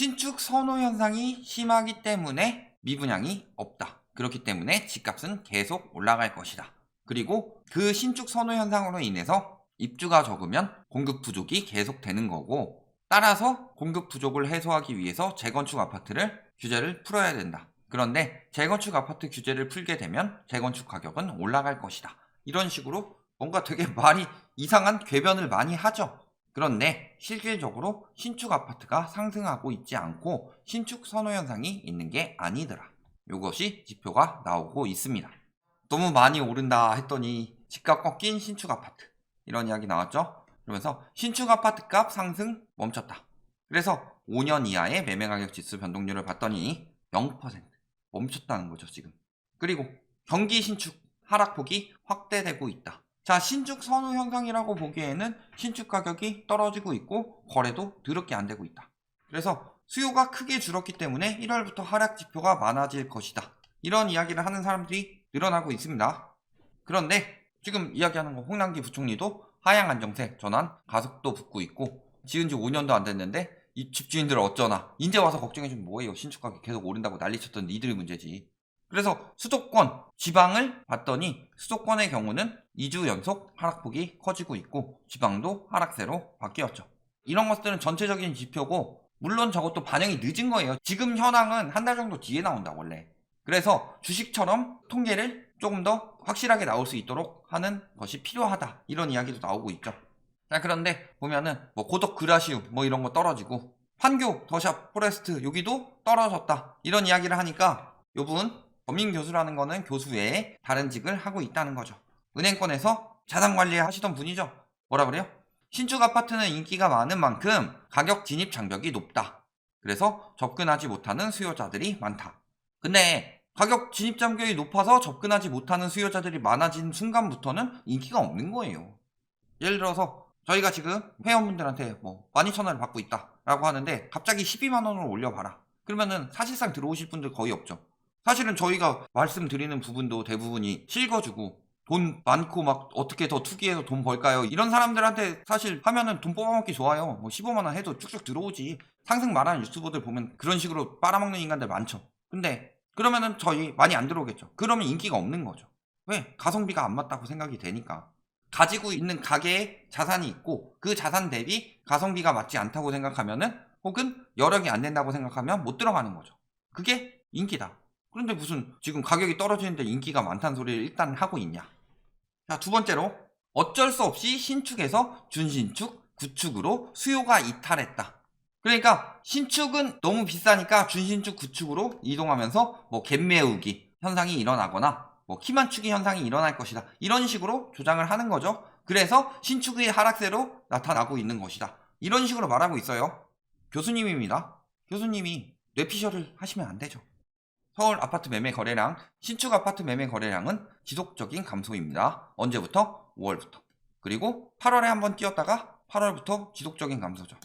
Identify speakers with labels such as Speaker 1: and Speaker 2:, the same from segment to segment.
Speaker 1: 신축 선호 현상이 심하기 때문에 미분양이 없다. 그렇기 때문에 집값은 계속 올라갈 것이다. 그리고 그 신축 선호 현상으로 인해서 입주가 적으면 공급 부족이 계속되는 거고 따라서 공급 부족을 해소하기 위해서 재건축 아파트를 규제를 풀어야 된다. 그런데 재건축 아파트 규제를 풀게 되면 재건축 가격은 올라갈 것이다. 이런 식으로 뭔가 되게 말이 이상한 궤변을 많이 하죠. 그런데 실질적으로 신축 아파트가 상승하고 있지 않고 신축 선호 현상이 있는 게 아니더라. 이것이 지표가 나오고 있습니다. 너무 많이 오른다 했더니 집값 꺾인 신축 아파트 이런 이야기 나왔죠. 그러면서 신축 아파트 값 상승 멈췄다. 그래서 5년 이하의 매매 가격 지수 변동률을 봤더니 0% 멈췄다는 거죠 지금. 그리고 경기 신축 하락폭이 확대되고 있다. 자 신축 선호 현상이라고 보기에는 신축 가격이 떨어지고 있고 거래도 더럽게 안 되고 있다. 그래서 수요가 크게 줄었기 때문에 1월부터 하락 지표가 많아질 것이다. 이런 이야기를 하는 사람들이 늘어나고 있습니다. 그런데 지금 이야기하는 거 홍남기 부총리도 하향 안정세 전환 가속도 붙고 있고 지은 지 5년도 안 됐는데 이 집주인들 어쩌나 이제 와서 걱정해주면 뭐예요 신축 가격 계속 오른다고 난리쳤던 니들의 문제지 그래서 수도권 지방을 봤더니 수도권의 경우는 2주 연속 하락폭이 커지고 있고 지방도 하락세로 바뀌었죠 이런 것들은 전체적인 지표고 물론 저것도 반영이 늦은 거예요 지금 현황은 한 달 정도 뒤에 나온다 원래 그래서 주식처럼 통계를 조금 더 확실하게 나올 수 있도록 하는 것이 필요하다. 이런 이야기도 나오고 있죠. 자, 그런데 보면은 뭐 고덕 그라시움 뭐 이런 거 떨어지고 판교, 더샵, 포레스트 여기도 떨어졌다. 이런 이야기를 하니까 요분 범인 교수라는 거는 교수 외에 다른 직을 하고 있다는 거죠. 은행권에서 자산 관리 하시던 분이죠. 뭐라 그래요? 신축 아파트는 인기가 많은 만큼 가격 진입 장벽이 높다. 그래서 접근하지 못하는 수요자들이 많다. 근데 가격 진입 장벽이 높아서 접근하지 못하는 수요자들이 많아진 순간부터는 인기가 없는 거예요. 예를 들어서 저희가 지금 회원분들한테 뭐 12,000원을 받고 있다라고 하는데 갑자기 12만 원을 올려봐라. 그러면은 사실상 들어오실 분들 거의 없죠. 사실은 저희가 말씀드리는 부분도 대부분이 실거주고 돈 많고 막 어떻게 더 투기해서 돈 벌까요? 이런 사람들한테 사실 하면은 돈 뽑아먹기 좋아요. 뭐 15만 원 해도 쭉쭉 들어오지. 상승 말하는 유튜버들 보면 그런 식으로 빨아먹는 인간들 많죠. 근데 그러면은 저희 많이 안 들어오겠죠. 그러면 인기가 없는 거죠. 왜? 가성비가 안 맞다고 생각이 되니까. 가지고 있는 가계에 자산이 있고 그 자산 대비 가성비가 맞지 않다고 생각하면은 혹은 여력이 안 된다고 생각하면 못 들어가는 거죠. 그게 인기다. 그런데 무슨 지금 가격이 떨어지는데 인기가 많다는 소리를 일단 하고 있냐. 자, 두 번째로 어쩔 수 없이 신축에서 준신축, 구축으로 수요가 이탈했다. 그러니까 신축은 너무 비싸니까 준신축 구축으로 이동하면서 뭐갭 메우기 현상이 일어나거나 뭐 키만축이 현상이 일어날 것이다. 이런 식으로 조장을 하는 거죠. 그래서 신축의 하락세로 나타나고 있는 것이다. 이런 식으로 말하고 있어요. 교수님입니다. 교수님이 뇌피셜을 하시면 안 되죠. 서울 아파트 매매 거래량, 신축 아파트 매매 거래량은 지속적인 감소입니다. 언제부터? 5월부터. 그리고 8월에 한번 뛰었다가 8월부터 지속적인 감소죠.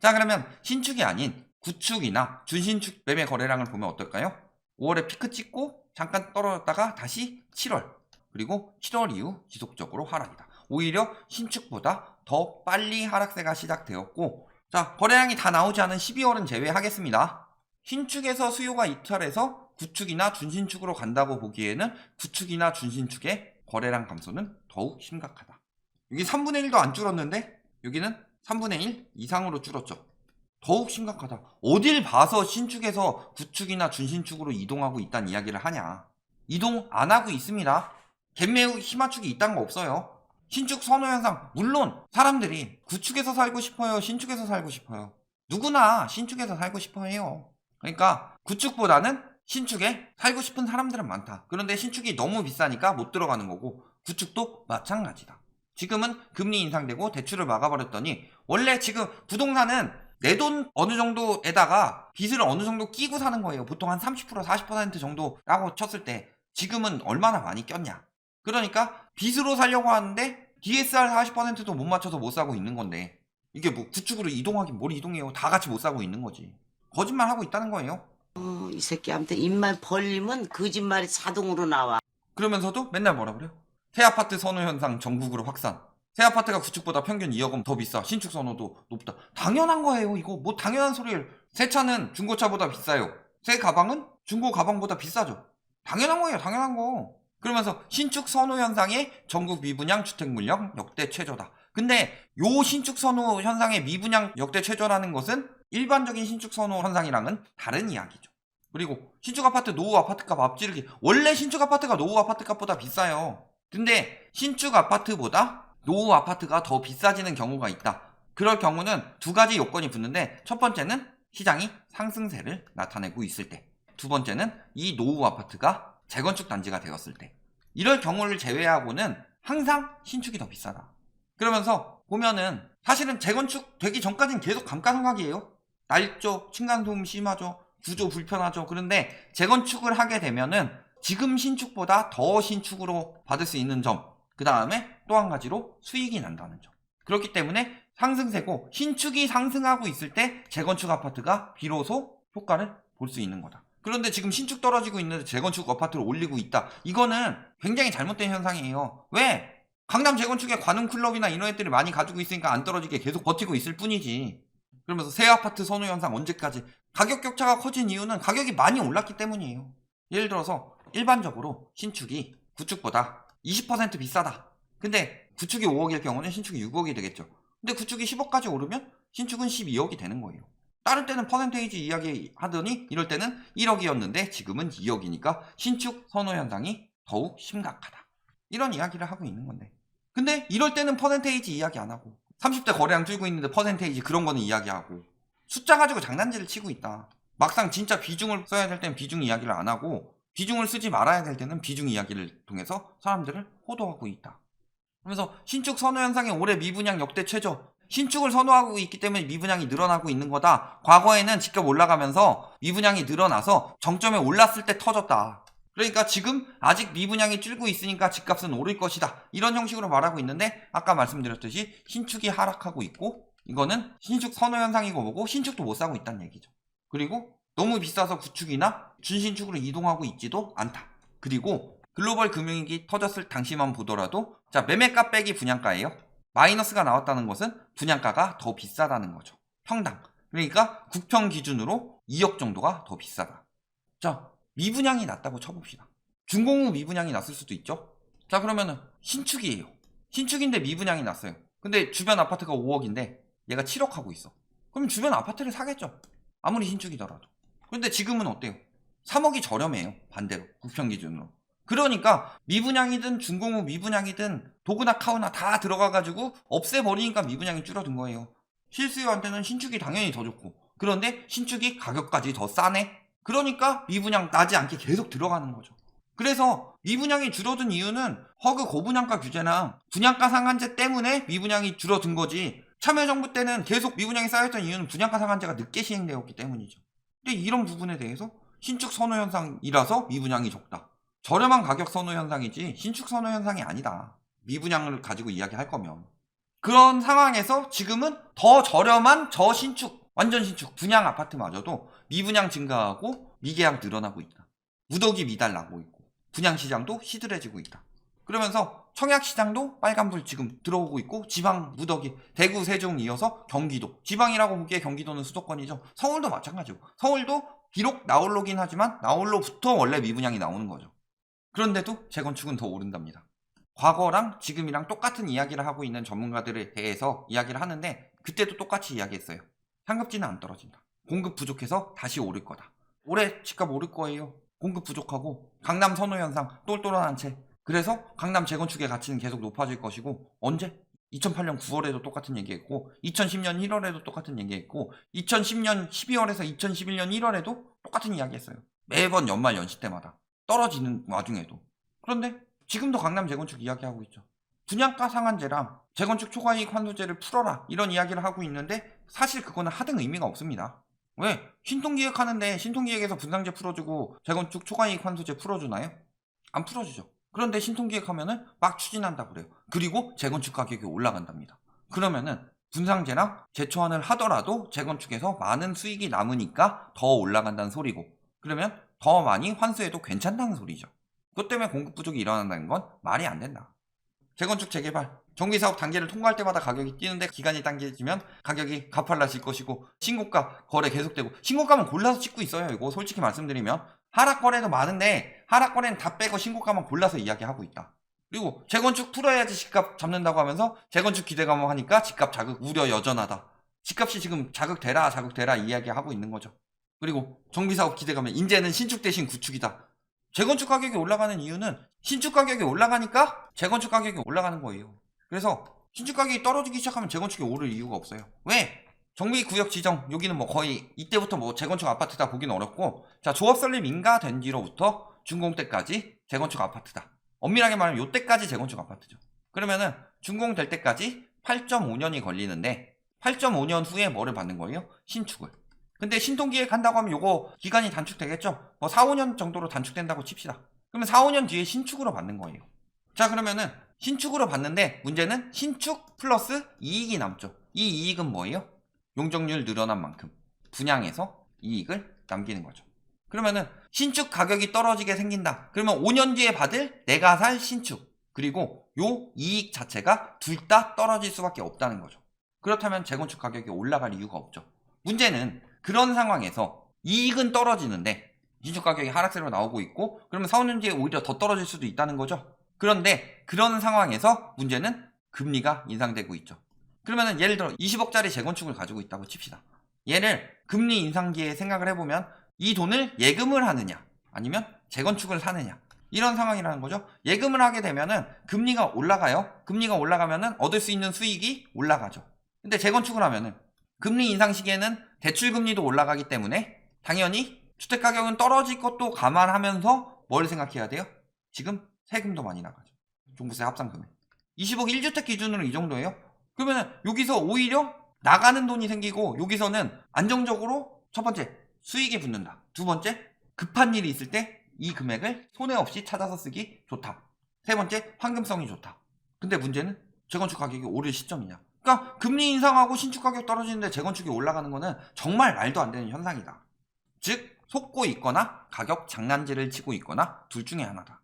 Speaker 1: 자 그러면 신축이 아닌 구축이나 준신축 매매 거래량을 보면 어떨까요? 5월에 피크 찍고 잠깐 떨어졌다가 다시 7월 그리고 7월 이후 지속적으로 하락이다. 오히려 신축보다 더 빨리 하락세가 시작되었고 자 거래량이 다 나오지 않은 12월은 제외하겠습니다. 신축에서 수요가 이탈해서 구축이나 준신축으로 간다고 보기에는 구축이나 준신축의 거래량 감소는 더욱 심각하다. 여기 3분의 1도 안 줄었는데 여기는 3분의 1 이상으로 줄었죠. 더욱 심각하다. 어딜 봐서 신축에서 구축이나 준신축으로 이동하고 있다는 이야기를 하냐. 이동 안 하고 있습니다. 갭매우 희망축이 있다는 거 없어요. 신축 선호 현상, 물론 사람들이 구축에서 살고 싶어요, 신축에서 살고 싶어요. 누구나 신축에서 살고 싶어 해요. 그러니까 구축보다는 신축에 살고 싶은 사람들은 많다. 그런데 신축이 너무 비싸니까 못 들어가는 거고 구축도 마찬가지다. 지금은 금리 인상되고 대출을 막아버렸더니 원래 지금 부동산은 내 돈 어느 정도에다가 빚을 어느 정도 끼고 사는 거예요. 보통 한 30% 40% 정도라고 쳤을 때 지금은 얼마나 많이 꼈냐. 그러니까 빚으로 살려고 하는데 DSR 40%도 못 맞춰서 못 사고 있는 건데 이게 뭐 구축으로 이동하긴 뭘 이동해요. 다 같이 못 사고 있는 거지. 거짓말 하고 있다는 거예요.
Speaker 2: 어, 이 새끼한테 입만 벌리면 거짓말이 자동으로 나와.
Speaker 1: 그러면서도 맨날 뭐라 그래요? 새 아파트 선호 현상 전국으로 확산. 새 아파트가 구축보다 평균 2억 원더 비싸. 신축 선호도 높다. 당연한 거예요. 이거 뭐 당연한 소리를 새 차는 중고차보다 비싸요. 새 가방은 중고 가방보다 비싸죠. 당연한 거예요, 당연한 거. 그러면서 신축 선호 현상의 전국 미분양 주택 물량 역대 최저다. 근데 요 신축 선호 현상의 미분양 역대 최저라는 것은 일반적인 신축 선호 현상이랑은 다른 이야기죠. 그리고 신축 아파트 노후 아파트 값 앞지르기 원래 신축 아파트가 노후 아파트 값보다 비싸요. 근데 신축 아파트보다 노후 아파트가 더 비싸지는 경우가 있다. 그럴 경우는 두 가지 요건이 붙는데 첫 번째는 시장이 상승세를 나타내고 있을 때. 두 번째는 이 노후 아파트가 재건축 단지가 되었을 때. 이럴 경우를 제외하고는 항상 신축이 더 비싸다. 그러면서 보면은 사실은 재건축 되기 전까지는 계속 감가상각이에요. 날조, 층간소음 심하죠. 구조 불편하죠. 그런데 재건축을 하게 되면은 지금 신축보다 더 신축으로 받을 수 있는 점. 그 다음에 또 한 가지로 수익이 난다는 점. 그렇기 때문에 상승세고 신축이 상승하고 있을 때 재건축 아파트가 비로소 효과를 볼 수 있는 거다. 그런데 지금 신축 떨어지고 있는데 재건축 아파트를 올리고 있다. 이거는 굉장히 잘못된 현상이에요. 왜? 강남 재건축에 관훈 클럽이나 애들이 많이 가지고 있으니까 안 떨어지게 계속 버티고 있을 뿐이지. 그러면서 새 아파트 선호 현상 언제까지? 가격 격차가 커진 이유는 가격이 많이 올랐기 때문이에요. 예를 들어서 일반적으로 신축이 구축보다 20% 비싸다. 근데 구축이 5억일 경우는 신축이 6억이 되겠죠. 근데 구축이 10억까지 오르면 신축은 12억이 되는 거예요. 다른 때는 퍼센테이지 이야기 하더니 이럴 때는 1억이었는데 지금은 2억이니까 신축 선호 현상이 더욱 심각하다. 이런 이야기를 하고 있는 건데. 근데 이럴 때는 퍼센테이지 이야기 안 하고 30대 거래량 줄고 있는데 퍼센테이지 그런 거는 이야기하고 숫자 가지고 장난질을 치고 있다. 막상 진짜 비중을 써야 될 때는 비중 이야기를 안 하고 비중을 쓰지 말아야 될 때는 비중 이야기를 통해서 사람들을 호도하고 있다. 그러면서 신축 선호 현상의 올해 미분양 역대 최저. 신축을 선호하고 있기 때문에 미분양이 늘어나고 있는 거다. 과거에는 직접 올라가면서 미분양이 늘어나서 정점에 올랐을 때 터졌다. 그러니까 지금 아직 미분양이 줄고 있으니까 집값은 오를 것이다. 이런 형식으로 말하고 있는데 아까 말씀드렸듯이 신축이 하락하고 있고 이거는 신축 선호 현상이고 뭐고 신축도 못 사고 있다는 얘기죠. 그리고 너무 비싸서 구축이나 준신축으로 이동하고 있지도 않다. 그리고 글로벌 금융위기 터졌을 당시만 보더라도 자 매매가 빼기 분양가예요. 마이너스가 나왔다는 것은 분양가가 더 비싸다는 거죠. 평당. 그러니까 국평 기준으로 2억 정도가 더 비싸다. 자 미분양이 낮다고 쳐봅시다. 중공후 미분양이 났을 수도 있죠. 자 그러면은 신축이에요. 신축인데 미분양이 났어요. 근데 주변 아파트가 5억인데 얘가 7억 하고 있어. 그럼 주변 아파트를 사겠죠. 아무리 신축이더라도. 근데 지금은 어때요? 3억이 저렴해요. 반대로 국평 기준으로. 그러니까 미분양이든 중공후 미분양이든 도구나 카우나 다 들어가가지고 없애버리니까 미분양이 줄어든 거예요. 실수요한테는 신축이 당연히 더 좋고 그런데 신축이 가격까지 더 싸네? 그러니까 미분양 나지 않게 계속 들어가는 거죠. 그래서 미분양이 줄어든 이유는 허그 고분양가 규제나 분양가 상한제 때문에 미분양이 줄어든 거지 참여정부 때는 계속 미분양이 쌓였던 이유는 분양가 상한제가 늦게 시행되었기 때문이죠. 근데 이런 부분에 대해서 신축 선호 현상이라서 미분양이 적다. 저렴한 가격 선호 현상이지 신축 선호 현상이 아니다. 미분양을 가지고 이야기할 거면. 그런 상황에서 지금은 더 저렴한 저신축, 완전 신축, 분양 아파트마저도 미분양 증가하고 미계약 늘어나고 있다. 무더기 미달 나고 있고 분양 시장도 시들해지고 있다. 그러면서 청약 시장도 빨간불 지금 들어오고 있고 지방 무더기 대구 세종 이어서 경기도 지방이라고 보기에 경기도는 수도권이죠. 서울도 마찬가지고 서울도 비록 나홀로긴 하지만 나홀로부터 원래 미분양이 나오는 거죠. 그런데도 재건축은 더 오른답니다. 과거랑 지금이랑 똑같은 이야기를 하고 있는 전문가들에 대해서 이야기를 하는데 그때도 똑같이 이야기했어요. 상급지는 안 떨어진다. 공급 부족해서 다시 오를 거다. 올해 집값 오를 거예요. 공급 부족하고 강남 선호 현상 똘똘한 채. 그래서 강남 재건축의 가치는 계속 높아질 것이고 언제? 2008년 9월에도 똑같은 얘기했고 2010년 1월에도 똑같은 얘기했고 2010년 12월에서 2011년 1월에도 똑같은 이야기했어요. 매번 연말 연시 때마다 떨어지는 와중에도 그런데 지금도 강남 재건축 이야기하고 있죠. 분양가 상한제랑 재건축 초과이익 환수제를 풀어라 이런 이야기를 하고 있는데 사실 그거는 하등 의미가 없습니다. 왜? 신통기획 하는데 신통기획에서 분상제 풀어주고 재건축 초과이익 환수제 풀어주나요? 안 풀어주죠. 그런데 신통기획 하면은 막 추진한다 그래요. 그리고 재건축 가격이 올라간답니다. 그러면은 분상제랑 재초안을 하더라도 재건축에서 많은 수익이 남으니까 더 올라간다는 소리고 그러면 더 많이 환수해도 괜찮다는 소리죠. 그것 때문에 공급 부족이 일어난다는 건 말이 안 된다. 재건축 재개발 정비 사업 단계를 통과할 때마다 가격이 뛰는데 기간이 당겨지면 가격이 가팔라질 것이고 신고가 거래 계속되고 신고가만 골라서 찍고 있어요. 이거 솔직히 말씀드리면 하락 거래도 많은데 하락 거래는 다 빼고 신고가만 골라서 이야기하고 있다. 그리고 재건축 풀어야지 집값 잡는다고 하면서 재건축 기대감을 하니까 집값 자극 우려 여전하다. 집값이 지금 자극되라 자극되라 이야기하고 있는 거죠. 그리고 정비사업 기대감은 이제는 신축 대신 구축이다. 재건축 가격이 올라가는 이유는 신축 가격이 올라가니까 재건축 가격이 올라가는 거예요. 그래서 신축 가격이 떨어지기 시작하면 재건축이 오를 이유가 없어요. 왜? 정비 구역 지정 여기는 뭐 거의 이때부터 뭐 재건축 아파트다 보기는 어렵고 자 조합 설립 인가된 뒤로부터 준공 때까지 재건축 아파트다. 엄밀하게 말하면 요때까지 재건축 아파트죠. 그러면은 준공 될 때까지 8.5년이 걸리는데 8.5년 후에 뭐를 받는 거예요? 신축을. 근데 신통기획 한다고 하면 요거 기간이 단축되겠죠? 뭐 4, 5년 정도로 단축된다고 칩시다. 그러면 4, 5년 뒤에 신축으로 받는 거예요. 자, 그러면은 신축으로 받는데 문제는 신축 플러스 이익이 남죠. 이 이익은 뭐예요? 용적률 늘어난 만큼 분양해서 이익을 남기는 거죠. 그러면은 신축 가격이 떨어지게 생긴다. 그러면 5년 뒤에 받을 내가 살 신축 그리고 요 이익 자체가 둘 다 떨어질 수밖에 없다는 거죠. 그렇다면 재건축 가격이 올라갈 이유가 없죠. 문제는 그런 상황에서 이익은 떨어지는데 신축 가격이 하락세로 나오고 있고 그러면 4, 5년 뒤에 오히려 더 떨어질 수도 있다는 거죠. 그런데 그런 상황에서 문제는 금리가 인상되고 있죠. 그러면은 예를 들어 20억짜리 재건축을 가지고 있다고 칩시다. 얘를 금리 인상기에 생각을 해보면 이 돈을 예금을 하느냐 아니면 재건축을 사느냐 이런 상황이라는 거죠. 예금을 하게 되면은 금리가 올라가요. 금리가 올라가면은 얻을 수 있는 수익이 올라가죠. 근데 재건축을 하면은 금리 인상 시기에는 대출 금리도 올라가기 때문에 당연히 주택 가격은 떨어질 것도 감안하면서 뭘 생각해야 돼요? 지금 세금도 많이 나가죠. 종부세 합산 금액. 20억 1주택 기준으로 이 정도예요. 그러면은 여기서 오히려 나가는 돈이 생기고 여기서는 안정적으로 첫 번째 수익이 붙는다. 두 번째 급한 일이 있을 때 이 금액을 손해 없이 찾아서 쓰기 좋다. 세 번째 황금성이 좋다. 근데 문제는 재건축 가격이 오를 시점이냐. 그러니까 금리 인상하고 신축 가격 떨어지는데 재건축이 올라가는 거는 정말 말도 안 되는 현상이다. 즉 속고 있거나 가격 장난질을 치고 있거나 둘 중에 하나다.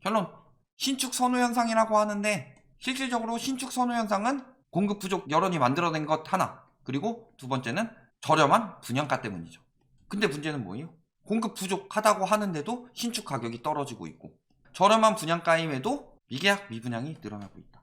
Speaker 1: 결론 신축 선호 현상이라고 하는데 실질적으로 신축 선호 현상은 공급 부족 여론이 만들어낸 것 하나 그리고 두 번째는 저렴한 분양가 때문이죠. 근데 문제는 뭐예요? 공급 부족하다고 하는데도 신축 가격이 떨어지고 있고 저렴한 분양가임에도 미계약 미분양이 늘어나고 있다.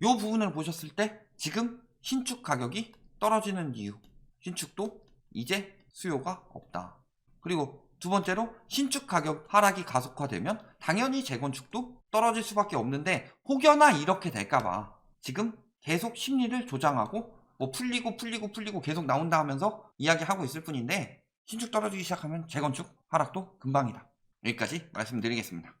Speaker 1: 이 부분을 보셨을 때 지금 신축 가격이 떨어지는 이유 신축도 이제 수요가 없다. 그리고 두 번째로 신축 가격 하락이 가속화되면 당연히 재건축도 떨어질 수밖에 없는데 혹여나 이렇게 될까봐 지금 계속 심리를 조장하고 뭐 풀리고 풀리고 풀리고 계속 나온다 하면서 이야기하고 있을 뿐인데 신축 떨어지기 시작하면 재건축 하락도 금방이다. 여기까지 말씀드리겠습니다.